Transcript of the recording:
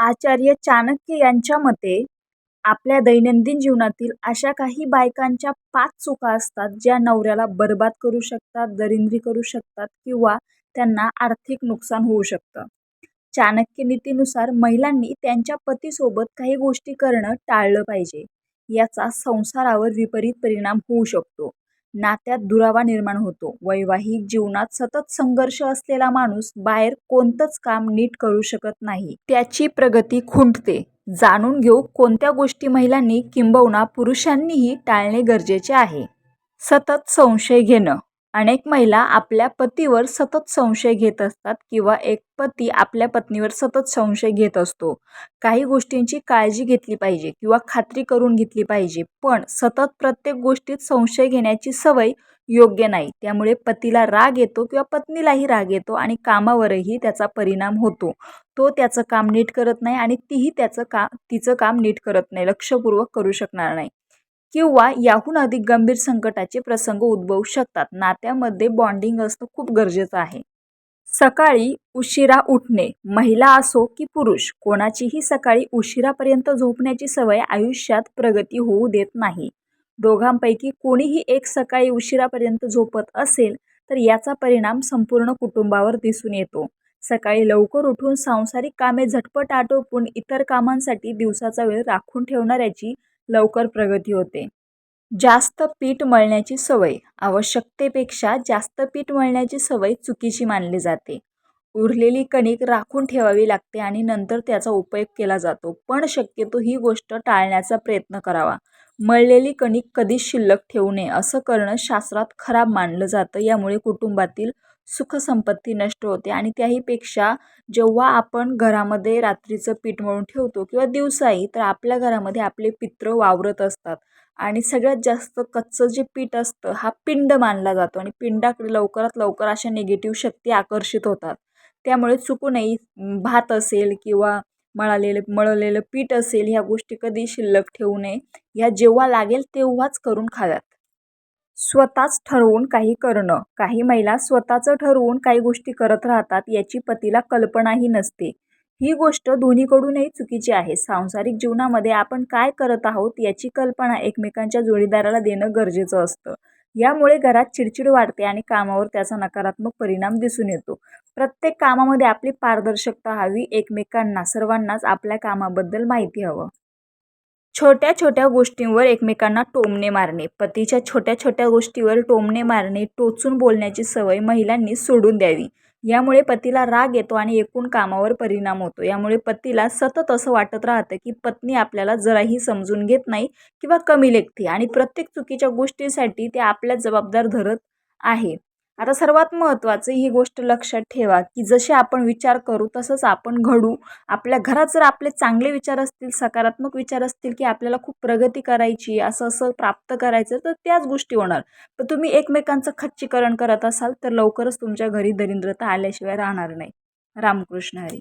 आचार्य चाणक्य यांच्या मते आपल्या दैनंदिन जीवनातील अशा काही बायकांच्या पाच चुका असतात ज्या नवऱ्याला बरबाद करू शकतात दरिंद्री करू शकतात किंवा त्यांना आर्थिक नुकसान होऊ शकतं. चाणक्य नीतीनुसार महिलांनी त्यांच्या पतीसोबत काही गोष्टी करणं टाळलं पाहिजे. याचा संसारावर विपरीत परिणाम होऊ शकतो. नात्यात दुरावा निर्माण होतो. वैवाहिक जीवनात सतत संघर्ष असलेला माणूस बाहेर कोणतंच काम नीट करू शकत नाही. त्याची प्रगती खुंटते. जाणून घेऊ कोणत्या गोष्टी महिलांनी किंबहुना पुरुषांनीही टाळणे गरजेचे आहे. सतत संशय घेणं. अनेक महिला आपल्या पतीवर सतत संशय घेत असतात किंवा एक पती आपल्या पत्नीवर सतत संशय घेत असतो. काही गोष्टींची काळजी घेतली पाहिजे किंवा खात्री करून घेतली पाहिजे पण सतत प्रत्येक गोष्टीत संशय घेण्याची सवय योग्य नाही. त्यामुळे पतीला राग येतो किंवा पत्नीलाही राग येतो आणि कामावरही त्याचा परिणाम होतो. तो त्याचं काम नीट करत नाही आणि तीही त्याचं का तिचं काम नीट करत नाही लक्षपूर्वक करू शकणार नाही. किंवा याहून अधिक गंभीर संकटाचे प्रसंग उद्भवू शकतात. नात्यामध्ये बॉन्डिंग असणं खूप गरजेचं आहे. सकाळी उशिरा उठणे महिला असो की पुरुष कोणाचीही सकाळी उशिरापर्यंत झोपण्याची सवय आयुष्यात प्रगती होऊ देत नाही. दोघांपैकी कोणीही एक सकाळी उशिरापर्यंत झोपत असेल तर याचा परिणाम संपूर्ण कुटुंबावर दिसून येतो. सकाळी लवकर उठून सांसारिक कामे झटपट आटोपून इतर कामांसाठी दिवसाचा वेळ राखून ठेवणाऱ्याची लवकर प्रगती होते. जास्त पीठ मळण्याची सवय. आवश्यकतेपेक्षा जास्त पीठ मळण्याची सवय चुकीची मानली जाते. उरलेली कणिक राखून ठेवावी लागते आणि नंतर त्याचा उपयोग केला जातो. पण शक्यतो ही गोष्ट टाळण्याचा प्रयत्न करावा. मळलेली कणिक कधीच शिल्लक ठेवू नये असं करणं शास्त्रात खराब मानलं जातं. यामुळे कुटुंबातील सुखसंपत्ती नष्ट होते आणि त्याहीपेक्षा जेव्हा आपण घरामध्ये रात्रीचं पीठ मळून ठेवतो किंवा दिवसाही तर आपल्या घरामध्ये आपले पित्र वावरत असतात. आणि सगळ्यात जास्त कच्चं जे पीठ असतं हा पिंड मानला जातो आणि पिंडाकडे लवकरात लवकर अशा निगेटिव्ह शक्ती आकर्षित होतात. त्यामुळे चुकूनही भात असेल किंवा मळालेलं मळलेलं पीठ असेल ह्या गोष्टी कधी शिल्लक ठेवू नये. ह्या जेव्हा लागेल तेव्हाच करून खाव्यात. स्वतःच ठरवून काही करणं. काही महिला स्वतःचं ठरवून काही गोष्टी करत राहतात याची पतीला कल्पनाही नसते. ही गोष्ट दोन्हीकडूनही चुकीची आहे. सांसारिक जीवनामध्ये आपण काय करत आहोत याची कल्पना एकमेकांच्या जोडीदाराला देणं गरजेचं असतं. यामुळे घरात चिडचिड वाढते आणि कामावर त्याचा नकारात्मक परिणाम दिसून येतो. प्रत्येक कामामध्ये आपली पारदर्शकता हवी एकमेकांना सर्वांनाच आपल्या कामाबद्दल माहिती हवं. छोट्या छोट्या गोष्टींवर एकमेकांना टोमणे मारणे. पतीच्या छोट्या छोट्या गोष्टीवर टोमणे मारणे टोचून बोलण्याची सवय महिलांनी सोडून द्यावी. यामुळे पतीला राग येतो आणि एकूण कामावर परिणाम होतो. यामुळे पतीला सतत असं वाटत राहतं की पत्नी आपल्याला जराही समजून घेत नाही किंवा कमी लेखते आणि प्रत्येक चुकीच्या गोष्टीसाठी ते आपल्या जबाबदार धरत आहे. आता सर्वात महत्त्वाचं ही गोष्ट लक्षात ठेवा की जसे आपण विचार करू तसंच आपण घडू. आपल्या घरात जर आपले चांगले विचार असतील सकारात्मक विचार असतील की आपल्याला खूप प्रगती करायची असं असं प्राप्त करायचं तर त्याच गोष्टी होणार. पण तुम्ही एकमेकांचं खच्चीकरण करत असाल तर लवकरच तुमच्या घरी दरिद्रता आल्याशिवाय राहणार नाही. रामकृष्ण हरी.